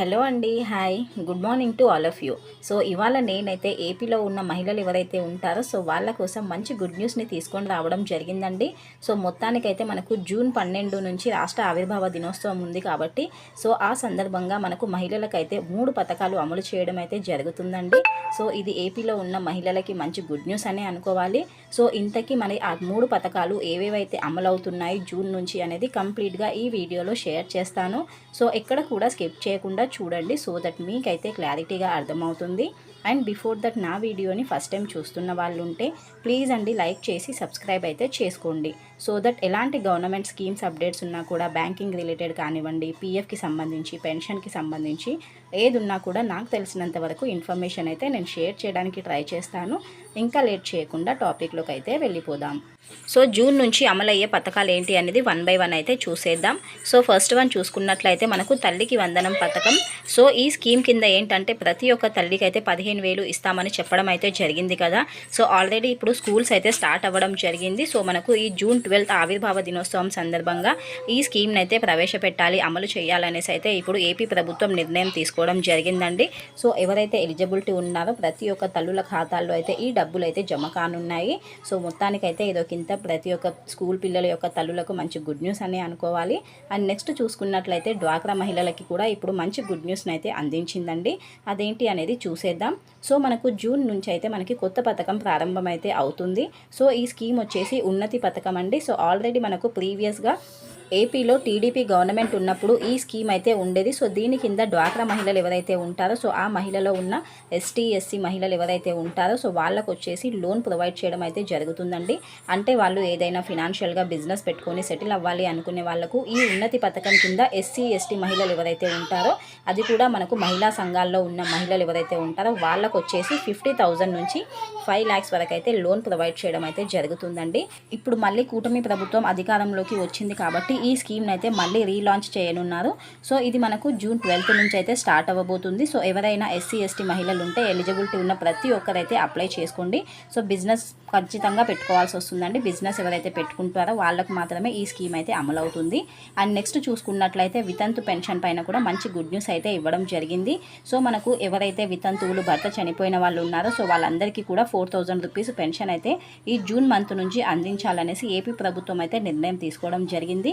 Hello అండి hi. Good morning to all of you. So ఇవాళ నేనైతే ఏపీలో ఉన్న మహిళలు ఎవరైతే ఉంటారో సో వాళ్ళ కోసం మంచి గుడ్ న్యూస్ని తీసుకొని రావడం జరిగిందండి. సో మొత్తానికైతే మనకు జూన్ పన్నెండు నుంచి రాష్ట్ర ఆవిర్భావ దినోత్సవం ఉంది కాబట్టి సో ఆ సందర్భంగా మనకు మహిళలకైతే మూడు పథకాలు అమలు చేయడం అయితే జరుగుతుందండి. సో ఇది ఏపీలో ఉన్న మహిళలకి మంచి గుడ్ న్యూస్ అనే అనుకోవాలి. సో ఇంతకీ మరి ఆ మూడు పథకాలు ఏవేవైతే అమలవుతున్నాయి జూన్ నుంచి అనేది కంప్లీట్గా ఈ వీడియోలో షేర్ చేస్తాను. సో ఎక్కడ కూడా స్కిప్ చేయకుండా చూడండి సో దట్ మీకైతే క్లారిటీగా అర్థమవుతుంది. అండ్ బిఫోర్ దట్ నా వీడియోని ఫస్ట్ టైం చూస్తున్న వాళ్ళు ఉంటే ప్లీజ్ అండి లైక్ చేసి సబ్స్క్రైబ్ అయితే చేసుకోండి. సో దట్ ఎలాంటి గవర్నమెంట్ స్కీమ్స్ అప్డేట్స్ ఉన్నా కూడా బ్యాంకింగ్ రిలేటెడ్ కానివ్వండి పీఎఫ్కి సంబంధించి పెన్షన్కి సంబంధించి ఏది ఉన్నా కూడా నాకు తెలిసినంత వరకు ఇన్ఫర్మేషన్ అయితే నేను షేర్ చేయడానికి ట్రై చేస్తాను. ఇంకా లేట్ చేయకుండా టాపిక్లోకి అయితే వెళ్ళిపోదాం. సో జూన్ నుంచి అమలయ్యే పథకాలు ఏంటి అనేది వన్ బై వన్ అయితే చూసేద్దాం. సో ఫస్ట్ వన్ చూసుకున్నట్లయితే మనకు తల్లికి వందనం పథకం. సో ఈ స్కీమ్ కింద ఏంటంటే ప్రతి ఒక్క తల్లికి అయితే పదిహేను వేలు ఇస్తామని చెప్పడం అయితే జరిగింది కదా. సో ఆల్రెడీ ఇప్పుడు స్కూల్స్ అయితే స్టార్ట్ అవ్వడం జరిగింది. సో మనకు ఈ జూన్ ట్వెల్త్ ఆవిర్భావ దినోత్సవం సందర్భంగా ఈ స్కీమ్ని అయితే ప్రవేశపెట్టాలి అమలు చేయాలనేసి అయితే ఇప్పుడు ఏపీ ప్రభుత్వం నిర్ణయం తీసుకోవడం జరిగిందండి. సో ఎవరైతే ఎలిజిబిలిటీ ఉన్నారో ప్రతి ఒక్క తల్లుల ఖాతాల్లో అయితే ఈ డబ్బులు అయితే జమ కానున్నాయి. సో మొత్తానికైతే ఇదొక ఇంత ప్రతి ఒక్క స్కూల్ పిల్లల యొక్క తల్లులకు మంచి గుడ్ న్యూస్ అని అనుకోవాలి. అండ్ నెక్స్ట్ చూసుకున్నట్లయితే డ్వాక్రా మహిళలకి కూడా ఇప్పుడు మంచి గుడ్ న్యూస్ని అయితే అందించిందండి. అదేంటి అనేది చూసేద్దాం. సో మనకు జూన్ నుంచి అయితే మనకి కొత్త పథకం ప్రారంభమైతే అవుతుంది. సో ఈ స్కీమ్ వచ్చేసి ఉన్నతి పథకం అండి. సో ఆల్రెడీ మనకు ప్రీవియస్గా ఏపీలో టీడీపీ గవర్నమెంట్ ఉన్నప్పుడు ఈ స్కీమ్ అయితే ఉండేది. సో దీని కింద డ్వాక్రా మహిళలు ఎవరైతే ఉంటారో సో ఆ మహిళలో ఉన్న ఎస్టీ ఎస్సీ మహిళలు ఎవరైతే ఉంటారో సో వాళ్ళకు వచ్చేసి లోన్ ప్రొవైడ్ చేయడం అయితే జరుగుతుందండి. అంటే వాళ్ళు ఏదైనా ఫినాన్షియల్గా బిజినెస్ పెట్టుకొని సెటిల్ అవ్వాలి అనుకునే వాళ్ళకు ఈ ఉన్నతి పథకం కింద ఎస్సీ ఎస్టీ మహిళలు ఎవరైతే ఉంటారో అది కూడా మనకు మహిళా సంఘాల్లో ఉన్న మహిళలు ఎవరైతే ఉంటారో వాళ్ళకు వచ్చేసి ఫిఫ్టీ థౌజండ్ నుంచి ఫైవ్ ల్యాక్స్ వరకు అయితే లోన్ ప్రొవైడ్ చేయడం అయితే జరుగుతుందండి. ఇప్పుడు మళ్ళీ కూటమి ప్రభుత్వం అధికారంలోకి వచ్చింది కాబట్టి ఈ స్కీమ్ని అయితే మళ్ళీ రీలాంచ్ చేయనున్నారు. సో ఇది మనకు జూన్ ట్వెల్త్ నుంచి అయితే స్టార్ట్ అవ్వబోతుంది. సో ఎవరైనా ఎస్సీ ఎస్టీ మహిళలు ఉంటే ఎలిజిబిలిటీ ఉన్న ప్రతి ఒక్కరైతే అప్లై చేసుకోండి. సో బిజినెస్ ఖచ్చితంగా పెట్టుకోవాల్సి వస్తుందండి. బిజినెస్ ఎవరైతే పెట్టుకుంటారో వాళ్ళకు మాత్రమే ఈ స్కీమ్ అయితే అమలవుతుంది. అండ్ నెక్స్ట్ చూసుకున్నట్లయితే వితంతు పెన్షన్ పైన కూడా మంచి గుడ్ న్యూస్ అయితే ఇవ్వడం జరిగింది. సో మనకు ఎవరైతే వితంతువులు భర్త చనిపోయిన వాళ్ళు ఉన్నారో సో వాళ్ళందరికీ కూడా ఫోర్ థౌజండ్ రూపీస్ పెన్షన్ అయితే ఈ జూన్ మంత్ నుంచి అందించాలనేసి ఏపీ ప్రభుత్వం అయితే నిర్ణయం తీసుకోవడం జరిగింది.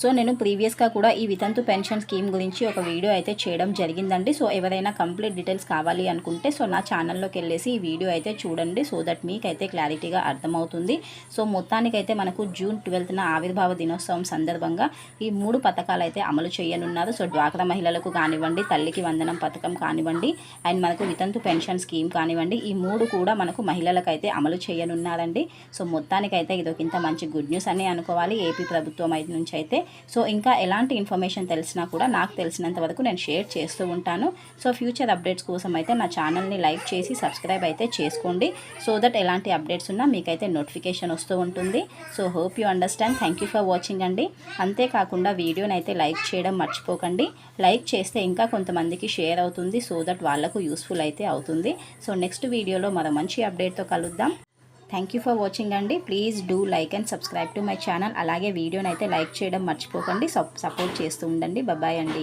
సో నేను ప్రీవియస్గా కూడా ఈ వితంతు పెన్షన్ స్కీమ్ గురించి ఒక వీడియో అయితే చేయడం జరిగిందండి. సో ఎవరైనా కంప్లీట్ డీటెయిల్స్ కావాలి అనుకుంటే సో నా ఛానల్లోకి వెళ్ళేసి ఈ వీడియో అయితే చూడండి. సో దట్ మీకైతే క్లారిటీగా అర్థమవుతుంది. సో మొత్తానికైతే మనకు జూన్ ట్వెల్త్న ఆవిర్భావ దినోత్సవం సందర్భంగా ఈ మూడు పథకాలు అయితే అమలు చేయనున్నారు. సో డ్వాక్రా మహిళలకు కానివ్వండి తల్లికి వందనం పథకం కానివ్వండి అండ్ మనకు వితంతు పెన్షన్ స్కీమ్ కానివ్వండి ఈ మూడు కూడా మనకు మహిళలకైతే అమలు చేయనున్నారండి. సో మొత్తానికైతే ఇదొక ఇంత మంచి గుడ్ న్యూస్ అని అనుకోవాలి. ఏపీ ప్రభుత్వం అయితే నుంచి అయితే సో ఇంకా ఎలాంటి ఇన్ఫర్మేషన్ తెలిసినా కూడా నాకు తెలిసినంత వరకు నేను షేర్ చేస్తూ ఉంటాను. సో ఫ్యూచర్ అప్డేట్స్ కోసం అయితే నా ఛానల్ని లైక్ చేసి సబ్స్క్రైబ్ అయితే చేసుకోండి. సో దట్ ఎలాంటి అప్డేట్స్ ఉన్నా మీకైతే నోటిఫికేషన్ వస్తూ ఉంటుంది. So hope you understand. Thank you for watching అండి. అంతేకాకుండా వీడియోని అయితే లైక్ చేయడం మర్చిపోకండి. లైక్ చేస్తే ఇంకా కొంతమందికి షేర్ అవుతుంది. సో దట్ వాళ్ళకు యూస్ఫుల్ అయితే అవుతుంది. సో నెక్స్ట్ వీడియోలో మరో మంచి అప్డేట్తో కలుద్దాం. థ్యాంక్ యూ ఫర్ వాచింగ్ అండి. Please do like and subscribe to my channel అలాగే వీడియోని అయితే లైక్ చేయడం మర్చిపోకండి. సపోర్ట్ చేస్తూ ఉండండి. బాయ్ అండి.